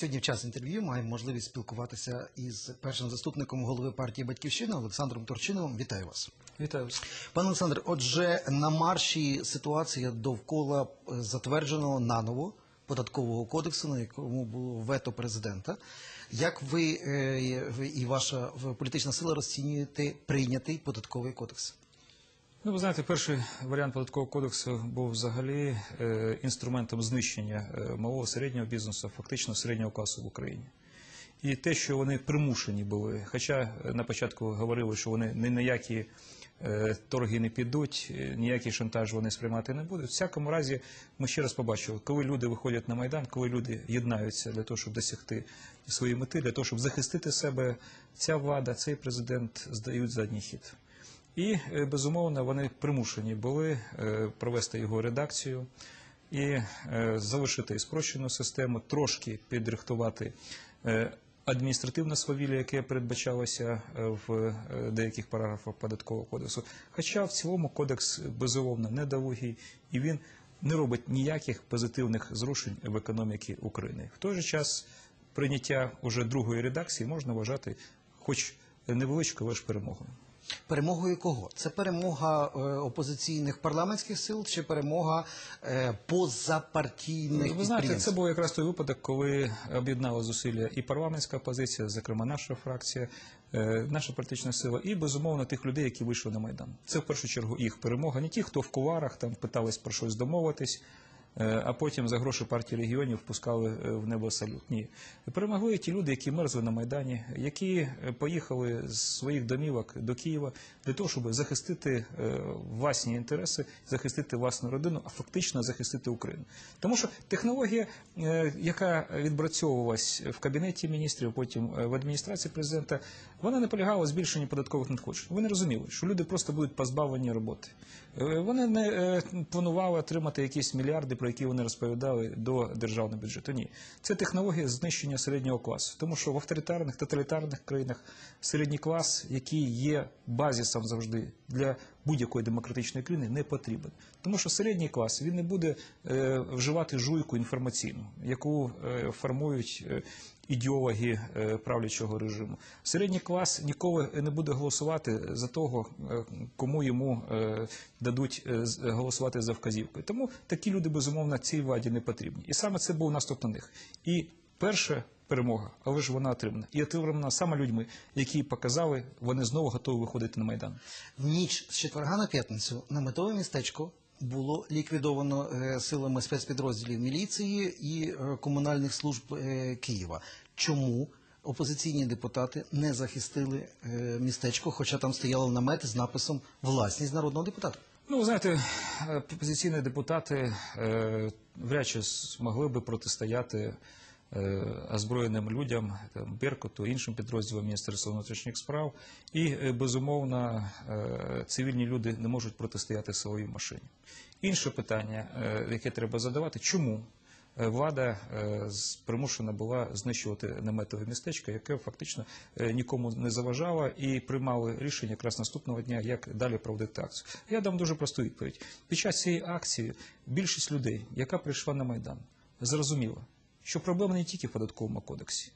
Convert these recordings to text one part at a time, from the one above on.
Сьогодні в час інтерв'ю маємо можливість спілкуватися із першим заступником голови партії Батьківщина Олександром Турчиновим. Вітаю вас. Вітаю вас. Пане Олександр, отже, на марші ситуація довкола е, затвердженого наново податкового кодексу, на якому було вето президента. Як ви, е, і ваша політична сила розцінюєте прийнятий податковий кодекс? Ну, ви знаєте, перший варіант податкового кодексу був взагалі е, інструментом знищення е, малого середнього бізнесу, фактично середнього класу в Україні. І те, що вони примушені були, хоча е, на початку говорили, що вони ні на які е, торги не підуть, е, ніякий шантаж вони сприймати не будуть. В всякому разі, ми ще раз побачили, коли люди виходять на майдан, коли люди єднаються для того, щоб досягти своєї мети, для того, щоб захистити себе, ця влада, цей президент здають задній хід. І е, безумовно вони примушені були е, провести його редакцію і е, залишити спрощену систему, трошки підрихтувати адміністративне свавілля, яке передбачалося в деяких параграфах податкового кодексу. Хоча в цілому кодекс безумовно недолугий і він не робить ніяких позитивних зрушень в економіці України. В той же час прийняття уже другої редакції можна вважати, хоч невеличкою, але перемогою. Перемогою кого? Це перемога е, опозиційних парламентських сил чи перемога е, позапартійних Ви знаєте, це був якраз той випадок, коли об'єднала зусилля і парламентська опозиція, зокрема наша фракція, е, наша політична сила, і безумовно тих людей, які вийшли на майдан. Це в першу чергу їх перемога. Не ті, хто в куларах там питались про щось домовитись. Е, А потім за гроші партії регіонів впускали е, в небо салют. Ні, перемогли ті люди, які мерзли на майдані, які е, поїхали з своїх домівок до Києва для того, щоб захистити власні інтереси, захистити власну родину, а фактично захистити Україну. Тому що технологія, яка відпрацьовувалась в кабінеті міністрів, потім в адміністрації президента, вона не полягала збільшенні податкових надходжень. Вони розуміли, що люди просто будуть позбавлені роботи. Вони не планували отримати якісь мільярди, про які вони розповідали до державного бюджету. Ні, це технологія знищення середнього класу, тому що в авторитарних тоталітарних країнах середній клас, який є базісом завжди для будь-якої демократичної країни, не потрібен. Тому що середній клас він не буде е, вживати жуйку інформаційну, яку е, формують. Ідеологи е, правлячого режиму середній клас ніколи не буде голосувати за того, е, кому йому е, дадуть голосувати за вказівкою. Тому такі люди безумовно цій владі не потрібні. І саме це був наступ на них. І перша перемога, але ж вона отримана. І отримана саме людьми, які показали, вони знову готові виходити на майдан. В ніч з четверга на п'ятницю на метове містечко було ліквідовано е, силами спецпідрозділів міліції і е, комунальних служб е, Києва. Чому опозиційні депутати не захистили містечко, хоча там стояли намети з написом Власність народного депутата? Ну, знаєте, опозиційні депутати е, вряд чи змогли би протистояти озброєним людям, Беркуту, іншим підрозділам Міністерства внутрішніх справ. І, е, безумовно, е, цивільні люди не можуть протистояти своїй машині. Інше питання, е, яке треба задавати, чому? Е, Влада е, примушена була знищувати наметове містечко, яке фактично е, нікому не заважало, і приймали рішення якраз наступного дня, як далі проводити акцію. Я дам дуже просту відповідь. Під час цієї акції більшість людей, яка прийшла на майдан, зрозуміла, що проблема не тільки в податковому кодексі.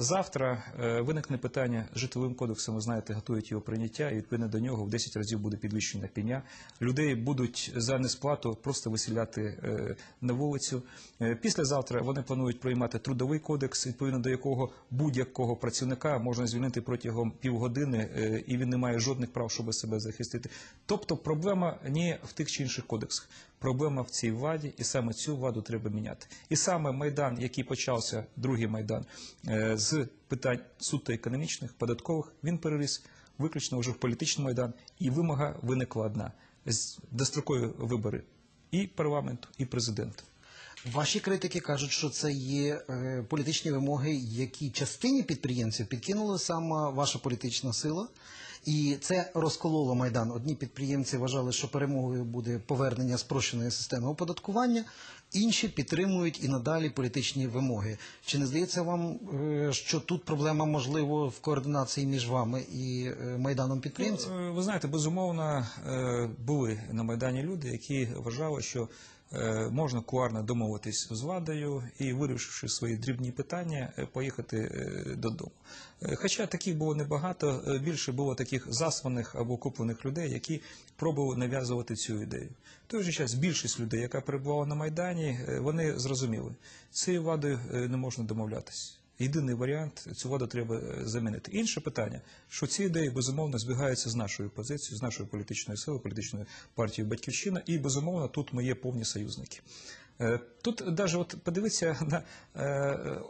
Завтра е, виникне питання з житловим кодексом. Ви знаєте, готують його прийняття, і відповідно до нього в 10 разів буде підвищена пеня. Людей будуть за несплату просто виселяти е, на вулицю. Е, Післязавтра вони планують приймати трудовий кодекс, відповідно до якого будь-якого працівника можна звільнити протягом півгодини, і він не має жодних прав, щоб себе захистити. Тобто проблема не в тих чи інших кодексах. Проблема в цій владі, і саме цю владу треба міняти. І саме майдан, який почався, другий майдан, е, з питань суто економічних, податкових, він переріс виключно вже в політичний майдан, і вимога виникла одна дострокові вибори і парламенту, і президента. Ваші критики кажуть, що це є е, політичні вимоги, які частині підприємців підкинула саме ваша політична сила, і це розкололо майдан. Одні підприємці вважали, що перемогою буде повернення спрощеної системи оподаткування, інші підтримують і надалі політичні вимоги. Чи не здається вам, е, що тут проблема можливо в координації між вами і е, майданом підприємців? Е, Ви знаєте, безумовно, були на Майдані люди, які вважали, що можна куарно домовитись з владою і, вирішивши свої дрібні питання, е, поїхати е, додому. Е, Хоча таких було небагато, е, більше було таких засваних або куплених людей, які пробували нав'язувати цю ідею. Той же час більшість людей, яка перебувала на Майдані, е, вони зрозуміли, цією владою е, не можна домовлятися. Єдиний варіант цю владу треба е, замінити. Інше питання, що ці ідеї безумовно збігаються з нашою позицією, з нашою політичною силою, політичною партією Батьківщина, і безумовно тут ми є повні союзники. Е, Тут навіть подивитися на е,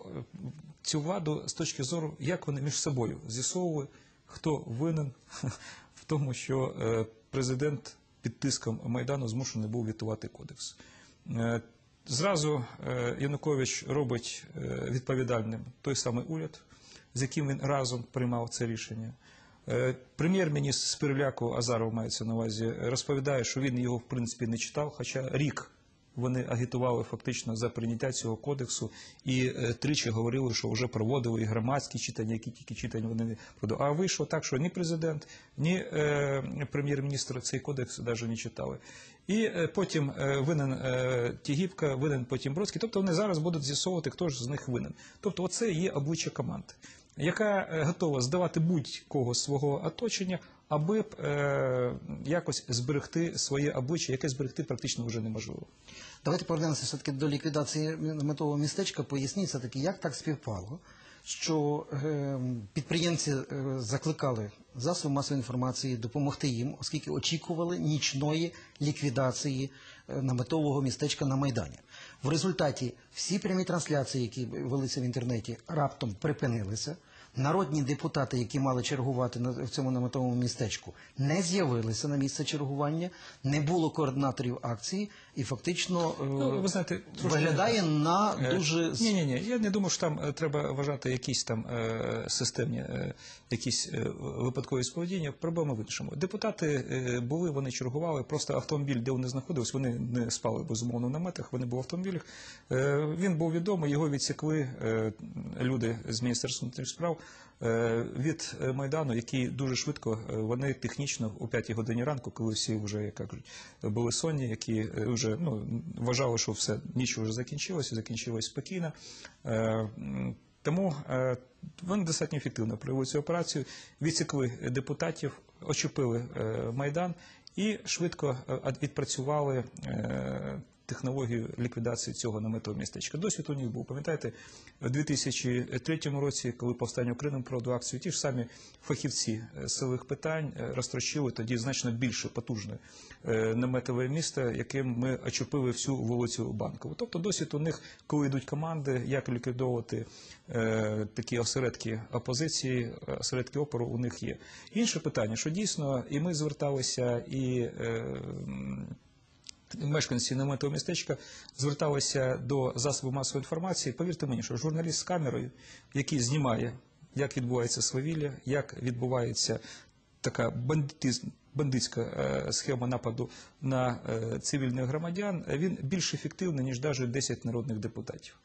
цю владу з точки зору, як вони між собою з'ясовували, хто винен в тому, що президент під тиском Майдану змушений був вітувати кодекс. Зразу е, Янукович робить е, відповідальним той самий уряд, з яким він разом приймав це рішення. Е, Прем'єр-міністр з Азаров мається на увазі, розповідає, що він його в принципі не читав, хоча рік вони агітували фактично за прийняття цього кодексу і е, тричі говорили, що вже проводили і громадські читання, які тільки читання вони не проводили. А вийшло так, що ні президент, ні е, прем'єр-міністр цей кодекс навіть не читали. І е, потім винен Тігіпка, винен потім Бродський. Тобто вони зараз будуть з'ясовувати, хто ж з них винен. Тобто, оце є обличчя команди, яка готова здавати будь-кого свого оточення, аби е, якось зберегти своє обличчя, яке зберегти практично вже неможливо. Давайте повернемося все-таки до ліквідації метового містечка. Поясніть все-таки, як так співпало, що е, підприємці е, закликали засоби масової інформації допомогти їм, оскільки очікували нічної ліквідації е, наметового містечка на Майдані. В результаті всі прямі трансляції, які велися в інтернеті, раптом припинилися. Народні депутати, які мали чергувати на в цьому наметовому містечку, не з'явилися на місце чергування, не було координаторів акції, і фактично е, Ну, ви знаєте, виглядає на Е, дуже Ні, ні, ні. Я не думаю, що там е, треба вважати якісь там системні, якісь випадкові споведіння. Проблема в іншому. Депутати були, вони чергували. Просто автомобіль, де вони знаходились, вони не спали безумовно в наметах. Вони були в автомобілях. Він був відомий, його відсікли люди з міністерства внутрішніх справ. Е, Від е, майдану, які дуже швидко е, вони технічно о 5 годині ранку, коли всі вже як кажуть, були сонні, які вже ну вважали, що все ніч вже закінчилося, закінчилось спокійно. Тому вони достатньо ефективно провели цю операцію, відсікли депутатів, очепили майдан і швидко відпрацювали технологію ліквідації цього наметового містечка. Досвід у них був. Пам'ятаєте, в 2003 році, коли повстання України проводило акцію, ті ж самі фахівці е, силових питань е, розтрощили тоді значно більше потужне е, наметове місто, яким ми очепили всю вулицю Банкову. Тобто досвід у них, коли йдуть команди, як ліквідовувати такі осередки опозиції, осередки опору у них є. Інше питання, що дійсно і ми зверталися, і мешканці наметового містечка зверталися до засобів масової інформації. Повірте мені, що журналіст з камерою, який знімає, як відбувається свавілля, як відбувається така бандитизм. Бандитська е, схема нападу на е, цивільних громадян, він більш ефективний, ніж навіть 10 народних депутатів.